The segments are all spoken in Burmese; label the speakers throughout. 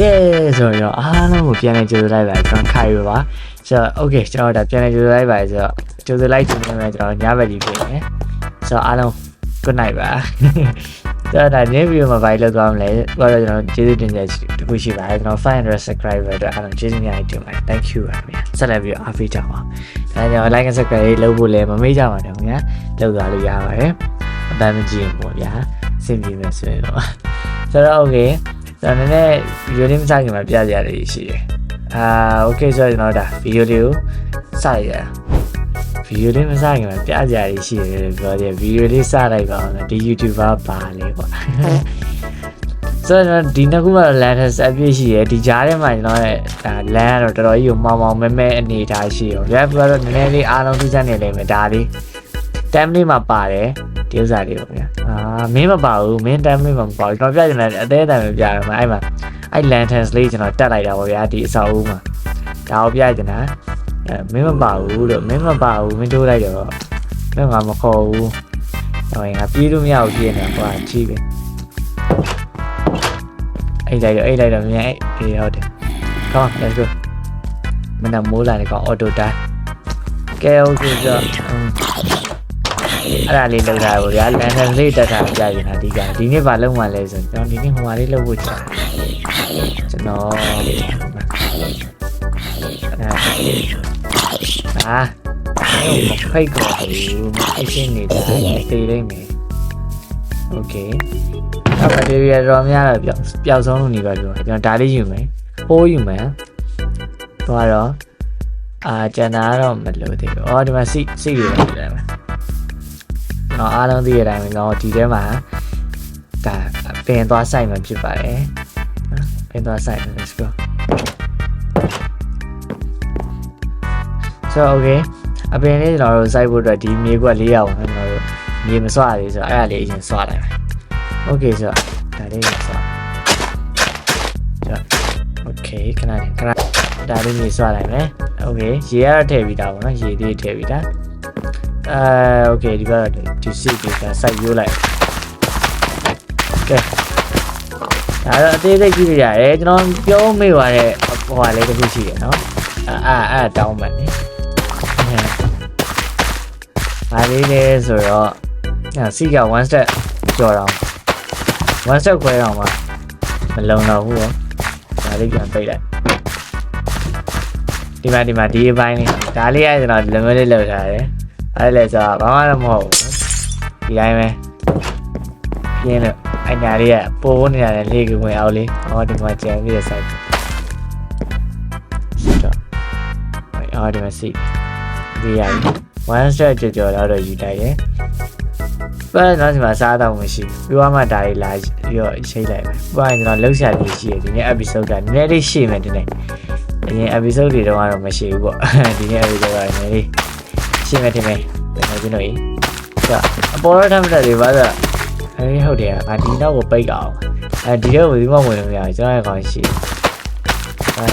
Speaker 1: ကဲဆိုတော့အားလုံးကိုပြန်လဲကြိုးလိုက်ပါကျွန်တော်ခိုင်ရပါဆိုတော့ okay ကျွန်တော်ဒါပြန်လဲကြိုးလိုက်ပါဆိုတော့ကြိုးလိုက်ကြည့်နေမယ်ကျွန်တော်ညဘက်ကြီးပြင်မယ်ဆိုတော့အားလုံး good night ပါဆိုတော့ဒါနေ့ဗီဒီယိုမှာဘာလို့လောက်သွားမလဲဘာလို့ကျွန်တော်ကျေးဇူးတင်ကြတခုရှိပါတယ်ကျွန်တော်500 subscriber အတွက်အားလုံးကျေးဇူးများတင်ပါတယ် thank you ပါခင်ဗျာဆက်လက်ပြီးတော့အားပေးကြပါဒါကြောင့် like and subscribe လုပ်ဖို့လည်းမမေ့ကြပါနဲ့ခင်ဗျာလုပ်သွားလို့ရပါတယ်အတမ်းမကြည့်ရင်ပေါ့ဗျာစင်ပြေမယ်ဆိုရင်တော့ဆိုတော့ okay ကျွန်တော်နည်းနည်းဗီဒီယိုလေးမစခင်မှာပြကြရတယ်ရှိတယ်အာ okay ဆိုတော့ကျွန်တော်ဒါဗီဒီယိုလေးကိုစရရဗီဒီယိုလေးမစခင်မှာပြကြရတယ်ရှိတယ်လို့ပြောတယ်ဗီဒီယိုလေးစလိုက်ပါအောင်ဒီ YouTuber ပါလေကွာဆိုတော့ဒီနှစ်ခုမှလန်ထက်အပြည့်ရှိရယ်ဒီကြားထဲမှာကျွန်တော်ရဲ့ဒါလန်ကတော့တော်တော်ကြီးကိုမောင်မောင်မဲမဲအနေထားရှိရော rap ကတော့နည်းနည်းလေးအားလုံးသိစနေလိမ့်မယ်ဒါလေး time လေးမှာပါတယ်ဒီဥစ္စာလေးပေါ့ဗျာအာမင်းမပါဘူးမင်း time လေးမှာမပါဘူးကျွန်တော်ပြချင်တယ်အသေးအတန်ပဲပြရမှာအဲ့မှာအဲ့ lanterns လေးကျွန်တော်တက်လိုက်တာပေါ့ဗျာဒီအဆောက်အဦမှာဒါကိုပြချင်တာအဲမင်းမပါဘူးလို့မင်းမပါဘူးမင်းတို့လိုက်တယ်ပေါ့မင်းကမခေါ်ဘူးဟိုငါပြေးလို့မရဘူးပြေးနေကွာချီးပဲအဲ့လိုက်တော့အဲ့လိုက်တော့မြန်အဲ့အေးဟုတ်တယ် come on let's go မနမိုးလာတယ်ကောင် auto die ကဲ okay ဆိုတော့ အဲ့ဒါလေးလောက်တာပေါ့ဗျာလန်ဒန်လေးတက်တာပြရင်အဓိကဒီနေ့ဘာလုပ်မှလဲဆိုကျွန်တော်ဒီနေ့ဟိုမှာလေးလုပ်ဖို့ချင်ကျွန်တော်အာမဖိတ်ကောဘူးမဖိတ်ရှင်းနေတာတေးလိမ့်မယ်โอเคအဲ့ဒါဒီရတော့များတော့ပြောပျောက်ဆုံးလို့နေပါပြောကျွန်တော်ဒါလေးယူမယ်ဟိုးယူမယ်သွားတော့အာကျန်တာတော့မလို့သေးဘူးအော်ဒီမှာစိစိရရတယ် เนาะအားလုံးသိရတဲ့အတိုင်းပဲเนาะဒီထဲမှာဒါပင်သွားဆိုင်မှာဖြစ်ပါတယ်ပင်သွားဆိုင် let's go so okay အပင်လေးကျွန်တော်တို့စိုက်ဖို့အတွက်ဒီမြေကွက်၄ရောက်ကျွန်တော်တို့မြေမစွရသေးဆိုတော့အဲ့ဒါလေးအရင်စွလိုက်မယ် okay ဆိုတော့ဒါလေးကိုစွဆိုတော့ okay ခဏလေးခဏဒါလေးမြေစွလိုက်မယ် okay ရေရတော့ထည့်ပြီးသားပေါ့နော်ရေလေးထည့်ပြီးသား အဲโอเคဒီဘက်ဒီစီကစိုက်ရိုးလိုက်ကဲဒါတော့အသေးစိတ်ကြည့်ပြရတယ်ကျွန်တော်ပြောမေ့သွားတဲ့ဟိုဟာလေးတစ်ခုရှိတယ်နော်အာအာအာတောင်းမှန်နေဒါလေးလေဆိုတော့စီက1 step ကျော်တော့1 step ခွဲတော့မှမလုံတော့ဘူးရောဒါလေးပြန်ပိတ်လိုက်ဒီမှာဒီမှာဒီအပိုင်းလေးဒါလေးအဲ့ကျွန်တော်လွန်လွန်လေးလောက်ထားတယ် အဲ့လေဆိုတော့ဘာမှတော့မဟုတ်ဘူးဒီတိုင်းပဲပြင်းလို့အဲ့ညာလေးကပိုးနေရတယ်လေကဝင်အောင်လေးဟောဒီမှာကြံပြီးရစိုက်တယ်တော့အော်ဒီမှာစီဒီရည် one step ကြော်ကြော်တော့ယူလိုက်တယ်ပဲတော့ဒီမှာစားတော့မရှိဘူးပြောမှဒါလေးလာပြီးတော့ရှိလိုက်မယ်ပြောရင်ကျွန်တော်လှုပ်ရှားပြီးရှိရဒီနေ့ episode ကနည်းနည်းလေးရှိမယ်ဒီနေ့အရင် episode တွေတော့ကတော့မရှိဘူးပေါ့ဒီနေ့ episode ကနည်းနည်းလေး ရှင်းမယ်ထင်မယ်ကျွန်တော်ကျွန်တော်ကြီးဆိုအပေါ်ရထမ်းတဲ့တွေပါဆိုအဲဒီဟုတ်တယ်ငါဒီနောက်ကိုပိတ်အောင်အဲဒီတော့ဒီမှဝင်လို့မရဘူးကျွန်တော်ရဲ့ကောင်ရှိအဲ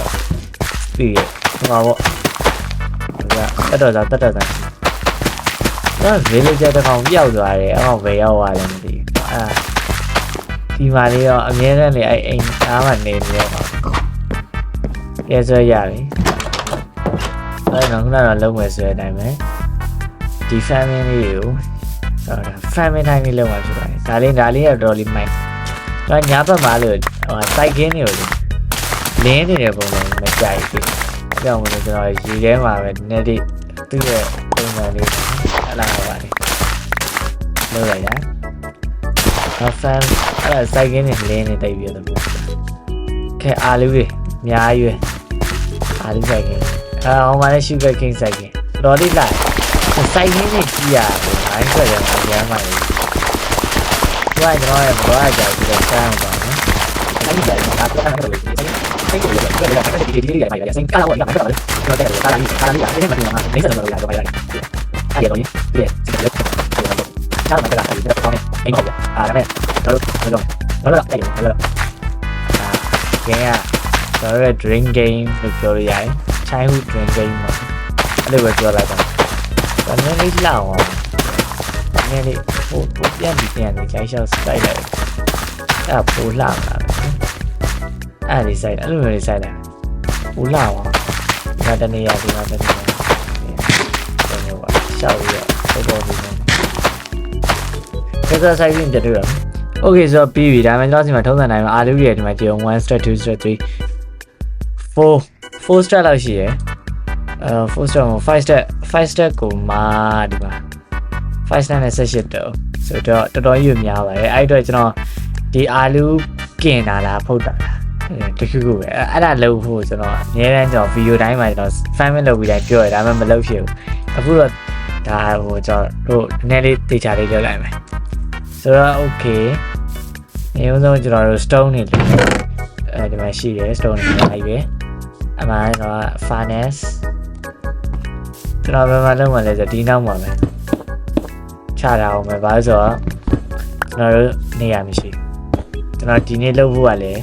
Speaker 1: ဒီဟိုပါပေါ့ဒါတက်တော်သာတက်တော်သာတော့ဗေးလေးကြတဲ့ကောင်ပျောက်သွားတယ်အဲ့ကောင်ဘယ်ရောက်သွားလဲမသိဘူးအာဒီမှာလေးတော့အမြဲတမ်းလေအဲ့အိမ်အားမှနေနေရောပါရဲဆွဲရပြီအဲ့တော့ခုနကတော့လုံးဝဆွဲအတိုင်းပဲ ဒီ family လေးကိုတော့ family time လေးလုံးဝဖြစ်ပါတယ်ဒါလေးဒါလေးတော့တော်လေးမိုက်တော့ညာဘက်မှာလို့ဟို site game တွေကိုလင်းနေတဲ့ပုံစံမကြိုက်ဘူးကြောက်မလို့ကျွန်တော်ရေထဲမှာပဲနည်းနည်းလေးသူ့ရဲ့ပုံစံလေးအလားပါလေလို့ရရအဖန်အဲ့ site game နဲ့လင်းနေတိုက်ပြီးတော့ခဲအားလေးပဲအများကြီးပဲအားလေး site game အာဟောမှာလည်း sugar king site game တော်လေးလိုက် site game နဲ့ကြီးရတယ်ဘိုင်းဆက်တယ်အများမှာလေဘာကျွန်တော်ရဲ့ဘာကြောက်ပြီးတော့ဆန်းအောင်ပါနော်အဲ့ဒီကတော့ဒါကတော့စိတ်ကိုလည်းဒီဒီဒီရိုက်ပါရစိတ်ကတော့ရမှာတော့တော့တဲ့ကာလာကြီးကာလာကြီး சைனியா பயங்கர மாதிரி cái no, è guarda, ti lo sanno. Yeah, so a dream game, Victoria. Childhood dream game. I live with your life. ဒါနည်းလေးလှအောင်နည်းလေးဟိုပိုပြန်ပြီးပြန်နေကြိုင်းရှောက်စိုက်လိုက်အဲ့ပိုလှလာအဲ့ဒီစိုက်အဲ့လိုမျိုးလေးစိုက်လိုက်ပိုလှအောင်ဒါတနေရာဒီမှာတနေရာဒီလိုပါရှောက်ပြီးတော့ပေါ်ပေါ်ပြီးဆက်ဆက်ဆိုင်ပြီးပြတ်တော့ Okay ဆိုတော့ပြီးပြီဒါမှကျွန်တော်စီမှာထုံးစံတိုင်းမှာအာလူရဲ့ဒီမှာကြည့်အောင်1 step 2 step 3 4 4 step လောက်ရှိရယ်အဲ4 step 5 step 5 step ကိုမှဒီမှာ5 step နဲ့18တော့ဆိုတော့တော်တော်ကြီးများပါတယ်အဲ့အတွက်ကျွန်တော်ဒီအာလူကင်တာလားဖုတ်တာလားတခုခုပဲအဲ့ဒါလုပ်ဖို့ကျွန်တော်အများတန်းကျွန်တော်ဗီဒီယိုတိုင်းမှာကျွန်တော် fan လုပ်ပြီးတိုင်းပြောရဒါမှမလုပ်ဖြစ်ဘူးအခုတော့ဒါဟိုကျွန်တော်တို့နည်းနည်းလေးတေချာလေးလုပ်လိုက်မယ်ဆိုတော့ okay နေဦးဆုံးကျွန်တော်တို့ stone နေလေးအဲဒီမှာရှိတယ် stone တွေလိုက်ပဲအမှန်တော့ furnace ကျွန်တော်ဘယ်မှာလုပ်မှလဲဆိုဒီနောက်မှာပဲချတာအောင်ပဲဘာလို့ဆိုတော့ကျွန်တော်တို့နေရမရှိကျွန်တော်ဒီနေ့လုပ်ဖို့ကလည်း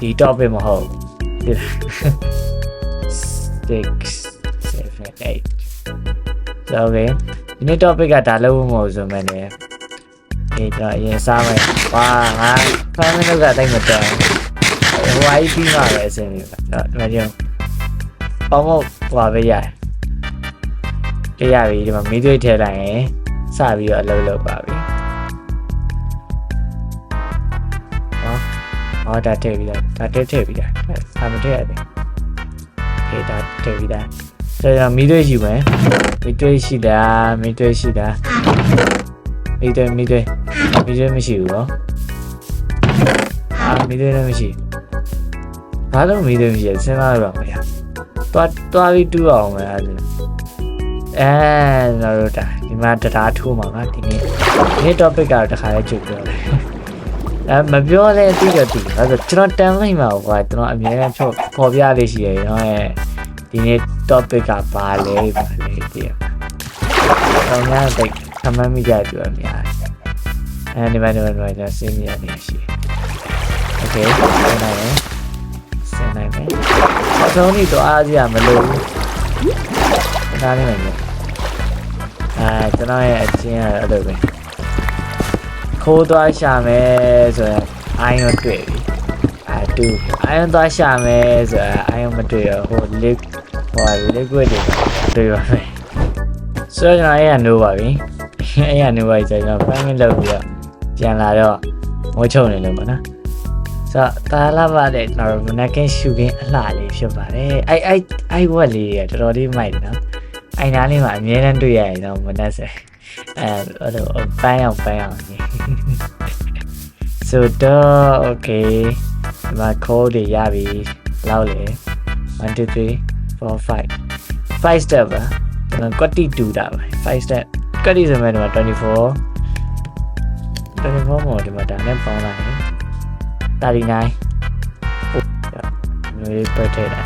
Speaker 1: ဒီ topic မဟုတ်ဒီ6 7 8 so okay ဒီနေ့ topic ကဒါလုပ်ဖို့မဟုတ်ဆိုမှလည်းဒီတော့အရင်စားမယ်ဝါငါ family ကတိတ်မတော်ဟို IP မှာပဲအဆင်ပြေပါတော့ဒီမှာကြည့်ပေါင်းမို့ဟိုပါပဲရတယ် ကြရပြီဒီမှာမီးသွေးထည့်လိုက်ရင်စပြီးတော့အလုပ်လုပ်ပါပြီဟောဟောဒါထည့်ပြီးသားဒါထည့်ထည့်ပြီးသားဒါမထည့်ရသေးခေဒါထည့်ပြီးသားဆိုတော့မီးသွေးရှိမယ်မီးသွေးရှိတာမီးသွေးရှိတာမီးသွေးမီးသွေးမီးသွေးမရှိဘူးနော်အာမီးသွေးလည်းမရှိဘာလို့မီးသွေးမရှိလဲစဉ်းစားရပါမယ်တွားတွားပြီးတူးအောင်မယ်အဲ့ဒါ အဲကျွန်တော်တို့ဒါဒီမှာတရားထိုးမှာပါဒီနေ့ဒီနေ့ topic ကတော့တစ်ခါလေးကြုတ်ပြောတယ်အဲမပြောလဲတိတော့တိဒါဆိုကျွန်တော်တန်လိုက်မှာကွာကျွန်တော်အများကြီးဖြောပေါ်ပြလေးရှိတယ်နော်အဲဒီနေ့ topic ကဘာလဲဘာလဲတည်တော့ငါတိတ်ခမမ်းမိကြပြောအများအဲဒီမှာဒီမှာဒီမှာကျွန်တော်စဉ်းနေရနေရှိโอเคဆက်နိုင်မယ်ဆက်နိုင်မယ်အဆုံးนี่တော့အားကြမလို့ ဘူးဒါလေးမယ်အဲကျွန်တော်ရဲ့အချင်းကတော့အဲ့လိုပဲခိုးသွားရှာမယ်ဆိုရင်အိုင်းရောတွေ့ပြီအဲတူအိုင်းသွားရှာမယ်ဆိုရင်အိုင်းမတွေ့ရဟို lick ဟို liquid တွေတွေ့ပါမယ်ဆိုတော့ကျွန်တော်အဲ့ရနိုးပါပြီအဲ့ရနိုးပါပြီကျွန်တော် family လုပ်ပြီးတော့ပြန်လာတော့မိုးချုံနေလို့ပါနော်ဆိုတော့တာလာပါတဲ့ကျွန်တော်မနက်ကင်းရှူခင်းအလှလေးဖြစ်ပါတယ်အဲ့အဲ့အဲ့ဝက်လေးရတော်တော်လေးမိုက်တယ်နော် အိုင်နာလေးမှာအမြဲတမ်းတွေ့ရရင်တော့မနှက်ဆက်အဲအဲ့လိုပန်းအောင်ပန်းအောင်ကြီးဆိုတော့ okay ဒီမှာ code တွေရပြီလောက်လေ1 2 3 4 5 5 step ပါကျွန်တော်ကွက်တီတူတာပါ5 step ကွက်တီဆိုမဲ့ဒီမှာ24 24မို့ဒီမှာဒါနဲ့ပေါင်းလိုက်ရင်39ဟုတ်မျိုးပဲထည့်တာ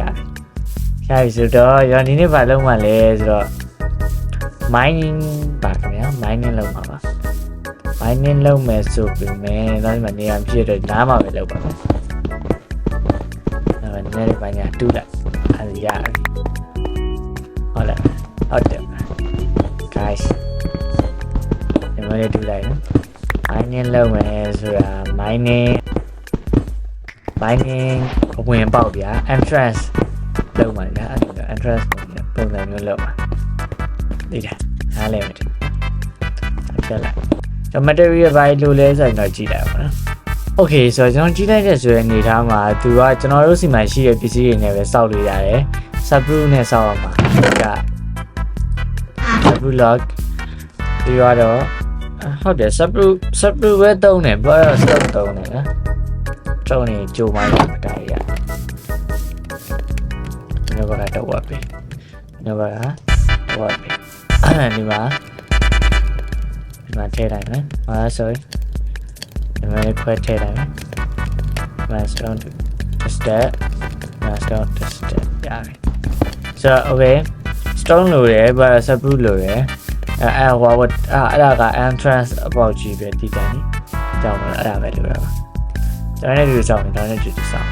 Speaker 1: ရပြီ ရပြီဆိုတော့ရောဒီနေ့ဘာလုပ်မှလဲဆိုတော့ mining ပါခင်ဗျာ mining လုပ်မှာပါ mining လုပ်မယ်ဆိုပြီးမယ်တော့ဒီမှာနေရာဖြစ်တော့နားမှာပဲလုပ်ပါမယ်အဲ့ဒါနည်းနည်းပိုင်းညာတူးလိုက်အဲ့ဒါရပြီဟုတ်လားဟုတ်တယ် guys ဒီမှာလေးတူးလိုက်နော် mining လုပ်မယ်ဆိုတာ mining mining အဝင်ပေါက်ဗျာ entrance လုပ်မှာလေအဲ့ဒါ entrance ပုံစံမျိုးလုပ်မှာဒီတာနားလည်မယ်တက်လိုက်ကျွန်တော် material ဘာလို့လဲဆိုတော့ကြည့်လိုက်ပါနော် Okay ဆိုတော့ကျွန်တော်ကြည့်လိုက်တဲ့ဆိုတဲ့အနေထားမှာသူကကျွန်တော်တို့စီမှာရှိတဲ့ပစ္စည်းတွေနဲ့ပဲစောက်လို့ရတယ် subroot နဲ့စောက်ရမှာက subroot lock ပြီးတော့ဟုတ်တယ် subroot subroot ပဲတုံးတယ်ဘာလို့ stock တုံးတယ်နော်တုံးနေကြိုမိုင်းတာဒါရည ဘကတော့ဝတ်ပြီညဘကဝတ်ပြီအဲ့ဒီမှာဒီမှာထည့်လိုက်မယ်ဟာ sorry ဒီမှာခွဲထည့်လိုက်မယ် milestone to step milestone to step ရတယ်ဆိုတော့ okay stone လိုတယ်ဘာ subroot လိုတယ်အဲအဲဟိုအဲ့အဲ့ဒါက entrance အပေါက်ကြီးပဲဒီတိုင်းဒီကြောင့်လည်းအဲ့ဒါပဲလိုရပါကျွန်တော်လည်းဒီကြောင့်ဒါနဲ့ဒီကြောင့်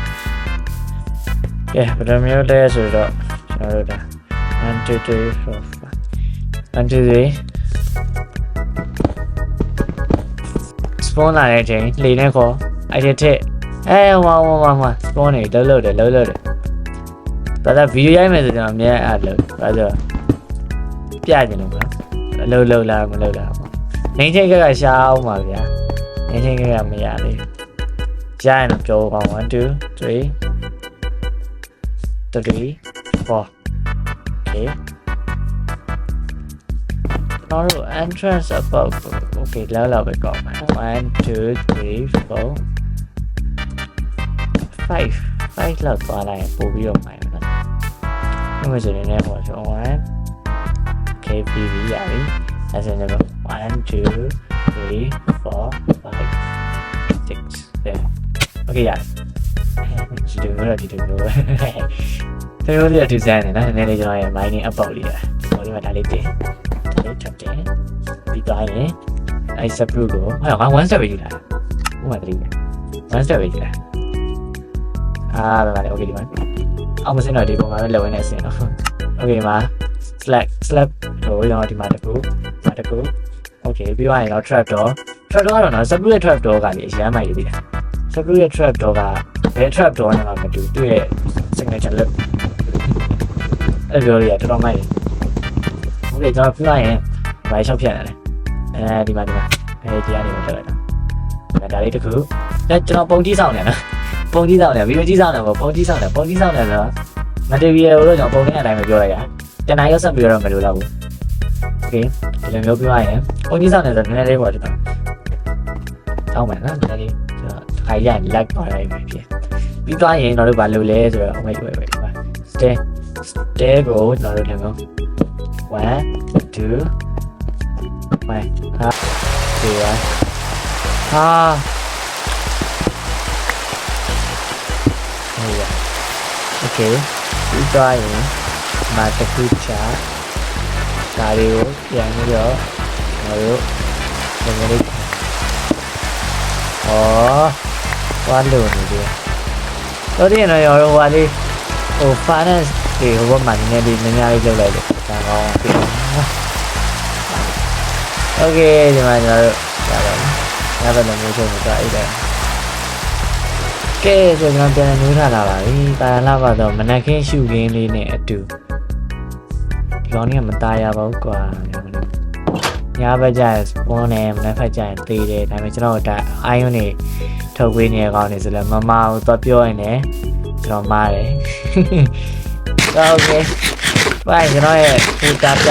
Speaker 1: ကဲဘယ်လိုမျိုးလဲဆိုတော့ကျွန်တော်တို့ဒါ1 2 3 4 5 1 2 3 spawn လာတဲ့အချိန်လေနဲ့ခေါ်အဲ့ဒီထက်အဲဝါဝါဝါဝါစပွန်နေလှုပ်လှုပ်တယ်လှုပ်လှုပ်တယ်ဒါသာဗီဒီယိုရိုက်မယ်ဆိုကျွန်တော်အများအားလို့ဒါဆိုပြကြတယ်လို့ကွာအလုပ်လုပ်လာမလုပ်လာပေါ့နေချင်းကကရှာအောင်ပါဗျာနေချင်းကကမရသေးကြားရင်တော့ပြောပါ1 2 3 3 4 okay ကျွန်တော်တို့ entrance above okay လောက်လောက်ပဲကောက်မယ်1 2 3 4 5 5လောက်သွားလိုက်ရင်ပို့ပြီးတော့မှရမယ်နော်ဒီမှာဆိုရင်လည်းဟောဆို1 KPV ရပြီအဲဆိုရင်တော့1 2 3 4 5 6 7 okay ရတယ် ဒီလိုမျိုးတော့ဒီလိုမျိုးပဲကျွန်တော်တို့ဒီဇိုင်းနဲ့နော်နည်းနည်းလေးကျွန်တော်ရဲ့ mining အပေါက်လေးရတယ်ဒီပေါ်လေးမှာဒါလေးတင်ဒါလေးချက်တင်ပြီးသွားရင်အဲ subgroup ကိုဟောငါ1 step ပဲယူလာဥပမာ3 1 step ပဲယူလာအာဗါလေ okay ဒီမှာအောင်မစင်းတော့ဒီပုံမှာပဲလက်ဝင်နေအစင်တော့ okay မှာ slack slack ဟိုတော့ဒီမှာတကူဒီမှာတကူ okay ပြီးသွားရင်တော့ trap door trap door ကတော့နော် subgroup ရဲ့ trap door ကလေအရမ်းမိုက်ရသေးတယ် subgroup ရဲ့ trap door ကဘယ် trap door နဲ့မှမတူသူ့ရဲ့ signature look အဲ့လိုလေးကတော်တော်မိုက်တယ် okay ကျွန်တော်ပြီးသွားရင်ဘာရှောက်ဖြတ်ရတယ်အဲဒီမှာဒီမှာအဲဒီကနေမှတက်လိုက်တာဒါလေးတခုဒါကျွန်တော်ပုံကြီးဆောင်နေနော်ပုံကြီးဆောင်နေဗီဒီယိုကြီးဆောင်နေပေါ့ပုံကြီးဆောင်နေပုံကြီးဆောင်နေဆိုတော့ material ကိုတော့ကျွန်တော်ပုံနဲ့အတိုင်းပဲပြောလိုက်တာတနင်္လာရက်ဆက်ပြီးတော့မလိုတော့ဘူး okay ဒီလိုမျိုးပြောရရင်ပုံကြီးဆောင်နေဆိုတော့နည်းနည်းလေးပေါ့ကျွန်တော်တောင်းမယ်နော်နည်းနည်းလေး ကျွန်တော်ခါရရင် like ပါလိုက်ပြီဖြစ်ပြီးသွားရင်ကျွန်တော်တို့ဘာလုပ်လဲဆိုတော့ wait wait wait stay stay ကိုကျွန်တော်တို့လည်းမျိုး1 2 Mày ha thì vậy ha Đây à Ok Đi toa vậy Mà ta cứ trả Cà điệu Dạng như đó Ngồi yếu Đừng có đi Ồ Quá lùn rồi kìa Đầu tiên là rồi qua đi Ồ finance Thì không có mạnh nghe đi Mình ngay cho lại được Càng ngon ok ဒီမှာကျွန်တော်တို့ရပါတယ်ညဘက်လည်းမျိုးချုံမသွားအိတ်တယ်ကဲဆိုကျွန်တော်ပြန်နေထားလာပါပြီတာယာလာပါတော့မနက်ခင်းရှုခင်းလေးနဲ့အတူဒီကောင်ကြီးကမตายရပါဘူးကွာ ညဘက်ကျရင်စပွန်နဲ့မနက်ဖက်ကျရင်သေးတယ်ဒါပေမဲ့ကျွန်တော်ဒါအာယွန်းနေထုတ်ပေးနေတဲ့ကောင်နေဆိုလည်းမမဘူးသွားပြောရင်လည်းကျွန်တော်မားတယ်โอเคဘိုင်ကျွန်တော်ရဲ့ပူတာပြ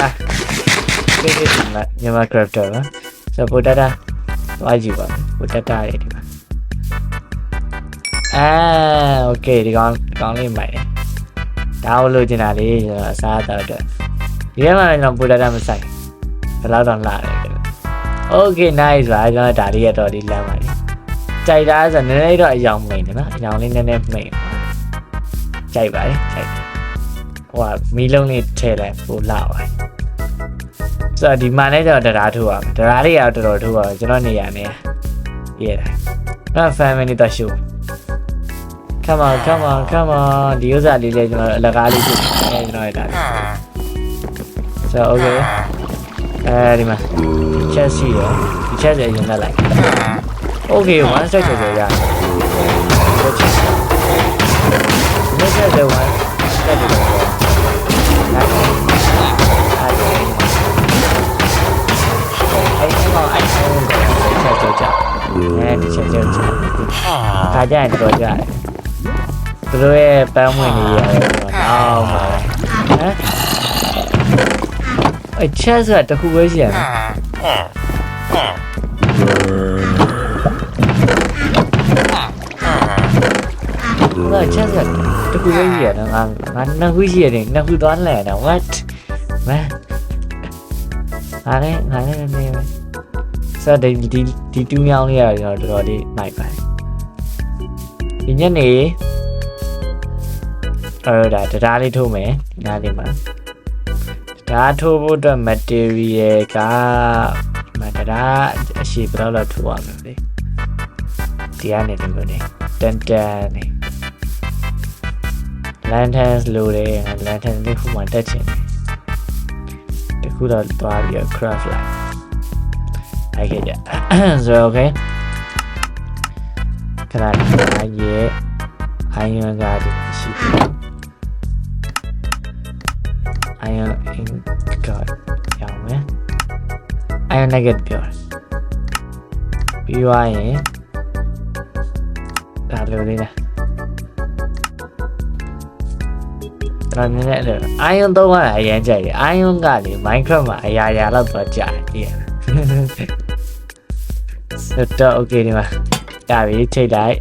Speaker 1: ဒီဒီမှာမြန်မာ character ပါဆိုပိုတတာသွားကြည့်ပါပိုတတာရဲ့ဒီမှာအာโอเคဒီကောင်ကောင်းလေးမိုက်တယ်ဒါကိုလိုချင်တာလေးကျွန်တော်အစားတော့အတွက်ဒီထဲမှာလည်းကျွန်တော်ပိုတတာမဆိုင် ဘယ်လောက်တော့လာတယ်ကျွန်တော် Okay nice ပါကျွန်တော်ဒါလေးရတော့ဒီလမ်းပါလေကြိုက်တာဆိုနည်းနည်းတော့အယောင်မိန်တယ်နော်အယောင်လေးနည်းနည်းမိန်ပါကြိုက်ပါလေကြိုက်ဟိုကမီးလုံးလေးထည့်လိုက်ပိုလာပါဆိုတော့ဒီမှာလည်းကျွန်တော်တရားထိုးပါမယ်တရားလေးရတော့တော်တော်ထိုးပါမယ်ကျွန်တော်နေရာနေရေးတယ်နော် family တော့ရှိုး come on come on come on ဒီဥစ္စာလေးလေးကျွန်တော်အလကားလေးဖြစ်နေကျွန်တော်ရတာဆိုတော့ okay အဲဒီမှာချက်ရှိရဒီချက်လည်းရင်တက်လိုက် okay one step ကျော်ကျော်ရတယ်ဒီချက်လည်း one step ကျော်ကျော်အဲ့ဒီမှာအဲ့ဒီချက်ကြောကြအဲဒီချက်ကြောကြခါကြရင်တော့ကြတယ်သူတို့ရဲ့ပန်းဝင်နေရတယ်ဆိုတော့နောက်မှာဟမ် အဲ့ချက်ဆိုတာတခုပဲရှိရမယ်ငါချက်ဆိုတာတခုပဲရှိရတော့ငါငါနှစ်ခုရှိရတယ်နှစ်ခုသွားလဲတော့ what man ငါလည်းငါလည်းနေမယ်ဆိုတော့ဒီဒီဒီတူးမြောင်းလေးရတော့တော်တော်လေးမိုက်ပါတယ်ဒီညနေအဲ့ဒါတရားလေးထိုးမယ်ဒီနားလေးမှာ တရားထိုးဖို့အတွက် material ကမတရားအရှိဘယ်လောက်လောက်ထိုးရမလဲဒီကနေဒီလိုနေတန်တန်နေ lanterns လိုတယ် lantern လေးခုမှတက်ချင်တယ်တခုတော့သွားပြီးတော့ craft လိုက်အဲ့ခဲ့ကြဆိုတော့ okay ခဏလေးရဲ့အိုင်ယွန်ကဒီရှိတယ် အိုင်ယွန်အင်ကရောင်းမယ်အိုင်ယွန်နဂက်ပြောတယ်ပြီးသွားရင်ဒါလိုလေးလားကျွန်တော်နည်းနည်းအဲ့အိုင်ယွန်သုံးရတာအရင်ကြိုက်တယ်အိုင်ယွန်ကလေ Minecraft မှာအရာရာလောက်တော့ကြာတယ်ဒီစတော့ okay ဒီမှာဒါပြီချိန်လိုက်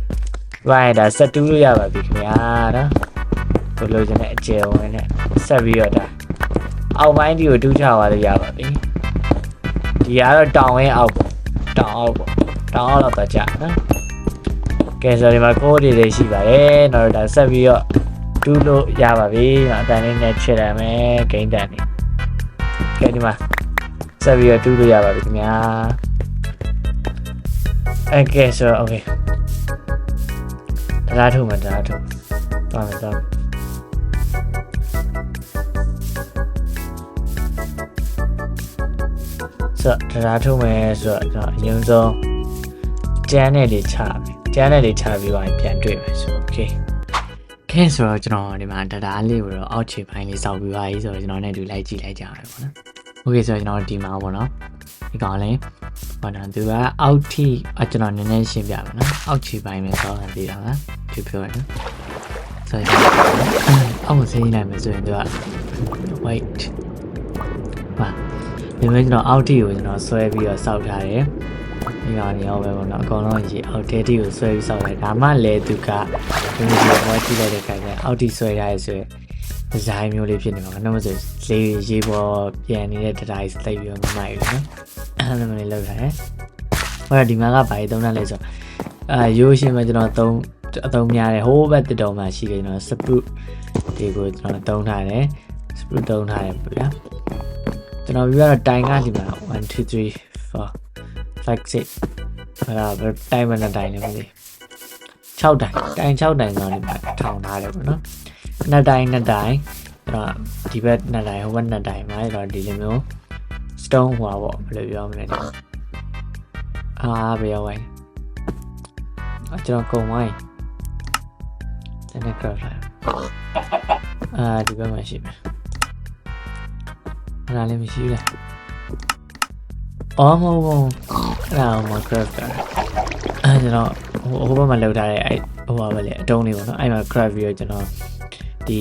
Speaker 1: ဝိုင်းဒါဆက်တူးလို့ရပါပြီခင်ဗျာနော်ကိုလိုချင်တဲ့အကျယ်ဝင်နဲ့ဆက်ပြီးတော့ဒါ အောက်ပိုင်းဒီကိုတူးချသွားလို့ရပါပြီဒီကတော့တောင်ဝင်းအောက်ပေါ့တောင်အောက်ပေါ့တောင်အောက်တော့တော့ကြာနော်ကဲဆိုဒီမှာကိုးတွေလေးရှိပါတယ်တော့ဒါဆက်ပြီးတော့တူးလို့ရပါပြီနော်အတန်လေးနဲ့ချစ်ရမယ်ဂိမ်းတန်နေကဲဒီမှာဆက်ပြီးတော့တူးလို့ရပါပြီခင်ဗျာโอเคဆိုတော့ okay တရားထုတ်မယ်တရားထုတ်သွားမယ်သွားမယ် ဆိုတော့တရားထုတ်မယ်ဆိုတော့ကျွန်တော်အရင်ဆုံးကျန်းနဲ့လေးချမယ်ကျန်းနဲ့လေးချပြီးတော့ပြန်တွေ့မယ်ဆိုတော့ okay ခဲဆိုတော့ကျွန်တော်ဒီမှာတရားလေးကိုတော့အောက်ခြေပိုင်းလေးစောက်ပြီးပါပြီဆိုတော့ကျွန်တော်နဲ့တူလိုက်ကြည့်လိုက်ကြရမယ်ပေါ့နော် okay ဆိုတော့ကျွန်တော်ဒီမှာပေါ့နော်ဒီကောင်လေးဟောတော့သူကအောက်ထိအကျွန်တော်နည်းနည်းရှင်းပြမယ်နော်အောက်ခြေပိုင်းပဲစောက်ရသေးတာလားဒီပြောရနော်ဆိုရင်အောက်ကိုဆင်းလိုက်မယ်ဆိုရင်သူက wait ပါ ဒီမဲ့ကျွန်တော်အောက်ထိကိုကျွန်တော်ဆွဲပြီးတော့စောက်ထားတယ်ဒီကောင်နေရောပဲပေါ့နော်အကုန်လုံးရေအောက်ထဲထိကိုဆွဲပြီးစောက်လိုက်ဒါမှလည်းသူကဒီလိုမျိုးကြည့်လိုက်တဲ့ခါကျအောက်ထိဆွဲထားရဆိုရင်ဒီဇိုင်းမျိုးလေးဖြစ်နေမှာဘာလို့မဆိုလေရေပေါ်ပြန်နေတဲ့တတိုင်းစိတ်ပြီးတော့မမိုက်ဘူးနော်အဲ့လိုမျိုးလေးလောက်ထားတယ်ဟောဒီမှာကဘာကြီးသုံးတာလဲဆိုအာရိုးရှင်းမဲ့ကျွန်တော်သုံးအသုံးများတယ်ဟိုးဘက်တစ်တော်မှာရှိတယ်ကျွန်တော် spruce တွေကိုကျွန်တော်သုံးထားတယ် spruce သုံးထားတယ်ပေါ့ဗျာ ကျွန်တော်ပြီးတော့တိုင်ကဒီမှာ1 2 3 4 5 6အဲ့ဒါပဲတိုင်မနဲ့တိုင်လည်းမသိ6တိုင်တိုင်6တိုင်တော့ဒီမှာထောင်ထားတယ်ပေါ့နော်နှစ်တိုင်နှစ်တိုင်အဲ့တော့ဒီဘက်နှစ်တိုင်ဟိုဘက်နှစ်တိုင်မှာအဲ့တော့ဒီလိုမျိုး stone ဟွာပေါ့ဘယ်လိုပြောမလဲအာဘယ်ရောက်ဝိုင်းအကျွန်တော်ကုံဝိုင်းတနေ့ craft လာအာဒီဘက်မှာရှိမယ် အဲ့ဒါလည်းမရှိဘူးလားအော်မဟုတ်ဘူးအဲ့ဒါမှ craft တာအဲ့ကျွန်တော်ဟိုဟိုဘက်မှာလောက်ထားတဲ့အဲ့ဟိုပါပဲလေအတုံးလေးပေါ့နော်အဲ့မှာ craft ပြီးတော့ကျွန်တော်ဒီ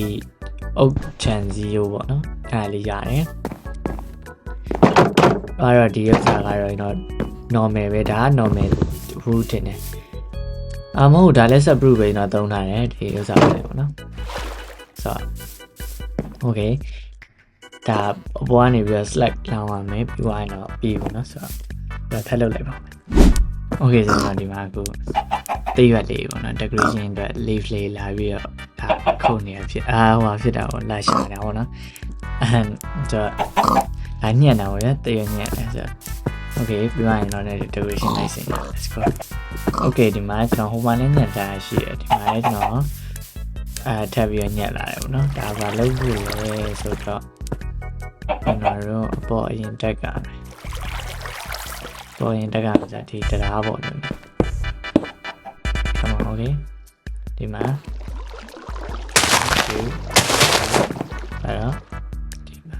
Speaker 1: အုတ်ချန်စီရိုးပေါ့နော်အဲ့ဒါလေးရတယ်အဲ့တော့ဒီဥစ္စာကတော့ကျွန်တော် normal ပဲဒါက normal root တင်တယ်အမဟုတ်ဒါလည်း separate ပဲကျွန်တော်သုံးထားတယ်ဒီဥစ္စာပဲပေါ့နော်ဆိုတော့ okay ဒါအပေါ်ကနေပြီးတော့ select လောင်းရမယ်ပြီးသွားရင်တော့ပြီးပါနော်ဆိုတော့ဒါထပ်လုပ်လိုက်ပါမယ် okay ဆိုတော့ဒီမှာအခုတိရွက်လေးပေါ့နော် decoration အတွက် leaf လေးလာပြီးတော့ဒါခုတ်နေရဖြစ်အာဟိုဖြစ်တာပေါ့လာရှာတာပေါ့နော်အဲတော့အညံ့တာပေါ့ရတရညံ့တယ်ဆိုတော့ okay ပြီးသွားရင်တော့လည်း decoration လိုက်စင် let's go okay ဒီမှာကျွန်တော်ဟိုမှာလည်းညံ့တာရှိတယ်ဒီမှာလည်းကျွန်တော်အဲထပ်ပြီးတော့ညက်လာတယ်ပေါ့နော်ဒါပါလုပ်ဖို့လဲဆိုတော့ ကျွန်တော်တို့အပေါ်အရင်တက်ကမယ်ပေါ်ရင်တက်ကမယ်ဆိုဒီတရားပေါ့နော် come on okay ဒီမှာဒီအဲ့တော့ဒီမှာ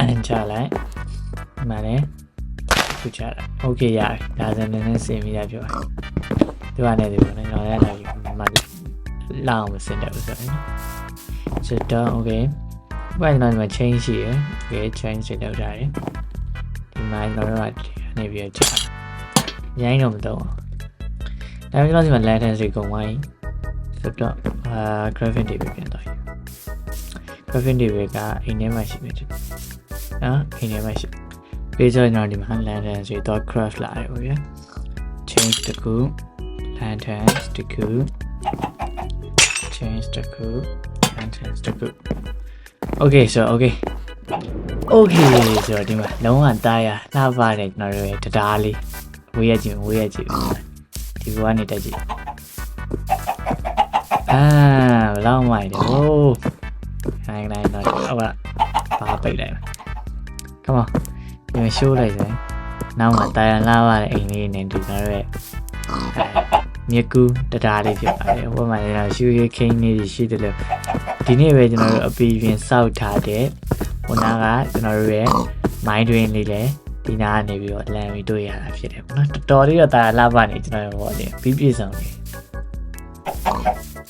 Speaker 1: အန်ချလိုက်ဒီမှာလည်းခုချလိုက် okay ရတယ်ဒါဆိုနည်းနည်းစင်ပြီးရပြောဒီကနေဒီကနေတော့လည်းလာပြီးမှလောင်းမစင်တယ်ဆိုတော့ဆိုတော့ okay ဘာလဲဒီမှာ change ရှိရယ် okay change တွေလောက်ကြတယ်ဒီမှာတော့ကနေပြီးချရိုင်းတော့မတော့ဒါပေမဲ့ကျွန်တော်ဒီမှာ lantern တွေကုန်သွားပြီဆိုတော့အာ graphic တွေပဲပြန်သွားပြီ graphic တွေပဲကအိမ်ထဲမှာရှိမယ်နော်အိမ်ထဲမှာရှိပြီးတော့ကျွန်တော်ဒီမှာ lantern တွေတော့ craft လာတယ်ပေါ့ဗျာ change တကူ lantern တကူ change တကူ lantern တကူ okay so okay okay ဆိုတော့ဒီမှာလုံးဝတားရလှပတယ်ကျွန်တော်တို့ရဲ့တရားလေးဝေးရကြည့်ဝေးရကြည့်ဒီဘဝနေတက်ကြည့်အာဘလောက်မိုက်တယ်ဟိုးခိုင်းလိုက်တော့ဟုတ်ကဘာပိတ်လိုက် come on ဒီမှာ show လိုက်စမ်းနောက်မှာတာယာလာပါတဲ့အိမ်လေးနဲ့ဒီကျွန်တော်တို့ရဲ့အဲမြက်ကူတတားလေးဖြစ်ပါတယ်ဟိုမှာလည်းရှူရခင်းလေးရှိတယ်လို့ ဒီနေ့ပဲကျွန်တော်တို့အပီပြင်စောက်ထားတဲ့ဟိုနာကကျွန်တော်တို့ရဲ့ mind drain လေးလည်းဒီနာကနေပြီးတော့လမ်းပြီးတွေ့ရတာဖြစ်တယ်ပေါ့နော်တော်တော်လေးတော့တာလာပါနေကျွန်တော်တို့ဟောတယ်ပြီးပြည့်စုံနေ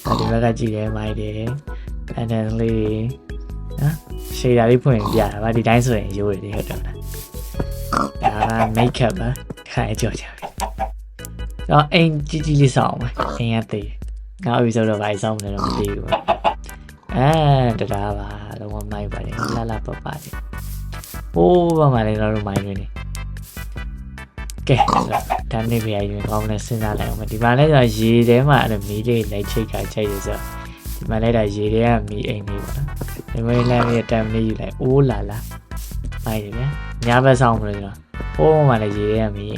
Speaker 1: အဲဒီဘက်ကကြည့်တယ်မိုက်တယ်ကန်တန်လေးနော်ရှေ့ဓာလေးဖွင့်ပြတာဗာဒီတိုင်းဆိုရင်ရိုးတယ်ဟုတ်တယ်မလားဒါက make up ပါခိုင်ကြော်ကြပြီတော့အိမ်ကြီးကြီးလေးစောင်းမယ်အိမ်ကသေးနောက်ပြီးဆိုတော့ဗိုင်စောင်းတယ်တော့မသိဘူး အဲတရားပါလုံးဝမိုက်ပါတယ်လာလာပပါတယ်။အိုးဘာမှလည်းတော့မိုင်းနေနေ။ကဲဒါနေပြရရင်ကောင်းတယ်စဉ်းစားလိုက်အောင်ဒီမှာလည်းတော့ရေထဲမှာအဲ့မီးလေးလိုက်ချိတ်ခါချိတ်ရဆိုဒီမှာလည်းဒါရေထဲကမီးအိမ်လေးပေါ့နော်။ဒီမှာလည်းမြေတမ်လေးယူလိုက်အိုးလာလာမိုက်တယ်ဗျာ။ညာဘက်ဆောင်မလို့ကျွန်တော်။အိုးမှလည်းရေထဲကမီး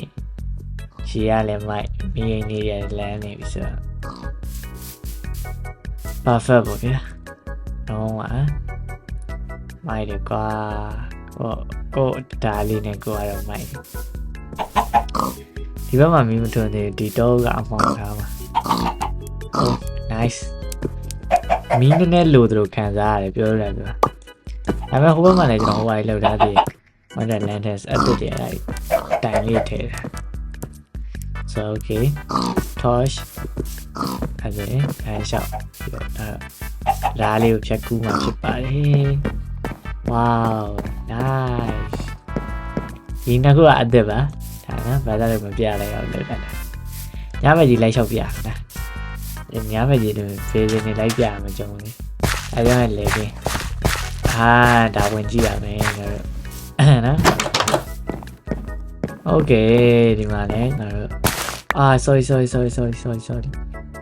Speaker 1: ရေကလည်းမိုက်မီးအိမ်လေးရလမ်းနေပြီဆိုတော့ perfect ပေါ့ဗျာ။ တော့ဟာမိုက်တယ်ကွာ။ဟောကိုဒါလေးနဲ့ကိုကတော့မိုက်တယ်ဒီဘက်မှာမီးမထွန်းသေးဒီတော့ကအမောင်းထားပါဟို nice မီးနည်းနည်းလိုသလိုခံစားရတယ်ပြောရတယ်ပြောဒါပေမဲ့ဟိုဘက်မှာလည်းကျွန်တော်ဟိုဟာကြီးလောက်ထားသေးတယ် Wonder Lanterns အတူတည်းအဲ့တိုင်လေးထည့်တာ so okay torch အဲ့ဒါအဲ့ရှောက်ပြီးတော့ ဒါဓာတ်လေးကိုဖြတ်ကူးမှဖြစ်ပါတယ် wow nice ဒီနှစ်ခုကအသက်ပါဒါနော်ဘာသာလည်းမပြလိုက်အောင်လုပ်တာညဘက်ကြီးလိုက်လျှောက်ပြတာညဘက်ကြီးတွေဖေးဖေးနေလိုက်ပြမှာကြုံနေအဲကြောင့်လေကင်းအာဒါဝင်ကြည့်ရမယ်ငါတို့နော် okay ဒီမှာလည်းငါတို့အာ sorry sorry sorry sorry sorry sorry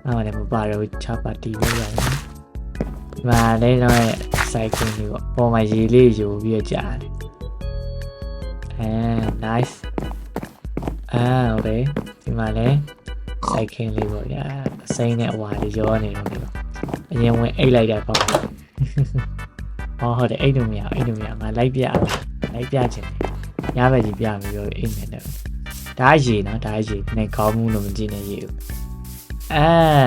Speaker 1: အားမလည်းမပါတော့ချပါတီးလို့ရတယ်ဒီ မှာလည်းတော့ cycling လေးပေါ့ပေါ်မှာရေလေးယူပြီးတော့ကြာတယ်အဲ nice အာဟုတ်တယ်ဒီမှာလည်း cycling လေးပေါ့ဗျာအစိမ်းနဲ့အဝါလေးရောနေတော့ဒီလိုအရင်ဝင်အိတ်လိုက်တာပေါ့ဟောဟုတ်တယ်အိတ်လို့မရအိတ်လို့မရငါလိုက်ပြအောင်လိုက်ပြချင်တယ်ညဘက်ကြီးပြပြီးတော့အိတ်နေတယ်ဒါရေနော်ဒါရေနဲ့ခေါင်းမှုလို့မကြည့်နေရေဘူးအဲ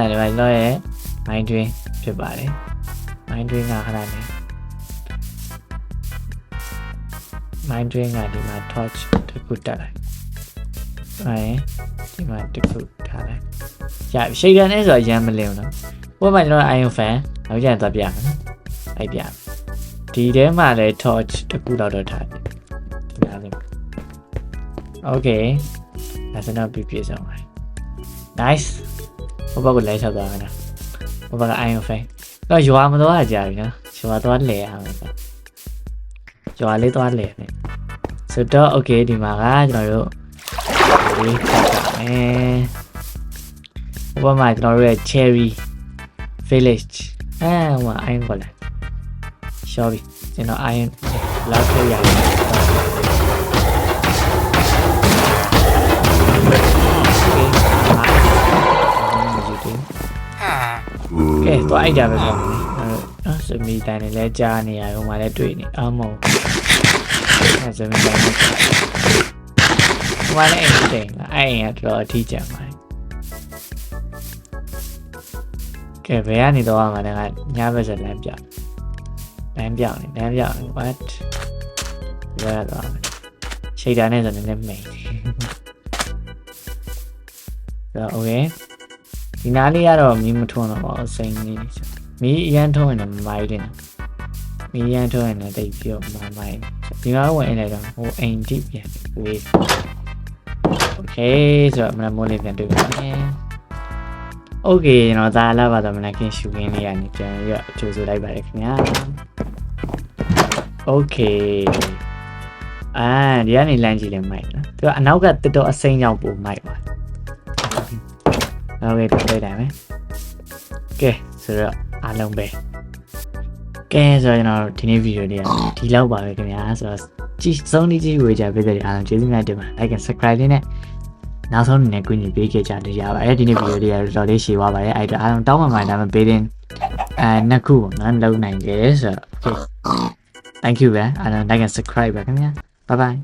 Speaker 1: ဒီမှာတော့ရဲ့ mind drain ဖြစ်ပါတယ် mind drain ကခဏနေ mind drain ကဒီမှာ torch တစ်ခုတက်လိုက်အဲဒီမှာတစ်ခုထားလိုက်ရရှိကန်နဲ့ဆိုတော့ရမ်းမလင်းဘူးနော်ဘို့မှာကျွန်တော် iron fan နောက်ကျရင်သွားပြမယ်နော်လိုက်ပြဒီထဲမှာလည်း torch တစ်ခုတော့တော့ထားတယ်ဒီမှာလေး okay ဒါဆိုတော့ပြပြဆောင်ပါ nice ဘို့ဘက်ကလည်းချက်သွားမယ်နော်ဘို့ဘက်က iron fan တော့ရွာမသွားကြပြီနော်ရွာသွားလဲအောင်ဆိုရွာလေးသွားလဲမယ်ဆိုတော့ okay ဒီမှာကကျွန်တော်တို့ဒီထပ်ကြမယ်ဘို့ဘက်မှာကျွန်တော်တို့ရဲ့ cherry village အဲဟို iron ကိုလည်း shop ကျွန်တော် iron လောက်ထည့်ရတယ် ကဲတော့အိုက်တာပဲဆိုတော့စမီတန်နဲ့လဲကြားနေရတော့မှလည်းတွေ့နေအမောအဲစမီတန်နဲ့ဘာလဲအိမ်တိန်အဲ့အိမ်ကတော်တော်အထီးကျန်ပါတယ်ကဲဘယ်ကနေတော့မှလည်းညဘက်ဆက်လမ်းပြလမ်းပြောင်းနေလမ်းပြောင်းနေ what ဘယ်ကတော့ရှိတာနဲ့ဆိုနေနေမိန်တော့ okay ဒီနားလေးကတော့မီးမထွန်းတော့ပါဘူးစိန်လေးမီးအရန်ထွန်းရင်လည်းမမိုက်တယ်မီးအရန်ထွန်းရင်လည်းတိတ်ပြီးတော့မမိုက်ဒီမှာဝင်လိုက်တော့ဟိုအိမ်တိပြန်ဝေး okay ဆိုတော့မနမိုးလေးပြန်တွေ့ပါမယ် okay ကျွန်တော်ဒါလာပါတော့မနခင်ရှူခင်းလေးရနေပြန်ပြီးတော့ကြိုးဆိုလိုက်ပါတယ်ခင်ဗျာ okay အာဒီကနေလမ်းကြည့်လဲမိုက်နော်သူကအနောက်ကတက်တော့အစိမ်းကြောင့်ပုံမိုက်ပါ โอเคပြလိုက်တိုင်းမယ်ကဲဆိုတော့အားလုံးပဲကဲဆိုတော့ကျွန်တော်ဒီနေ့ဗီဒီယိုလေးကဒီလောက်ပါပဲခင်ဗျာဆိုတော့ကြည့်စုံနေကြည့်ဝေကြပေးတဲ့အားလုံးကျေးဇူးများတင်ပါတယ် like and subscribe လေးနဲ့နောက်ဆုံးအနေနဲ့ကူညီပေးခဲ့ကြတရားပါတယ်ဒီနေ့ဗီဒီယိုလေးကတော်တော်လေးရှည်သွားပါတယ်အဲ့ဒါအားလုံးတောင်းပန်ပါတယ်ဒါပေမဲ့ပေးတဲ့အဲနှစ်ခုပေါ့နော်လုံးနိုင်တယ်ဆိုတော့ okay thank you ပဲအားလုံး like and subscribe ပါခင်ဗျာ bye bye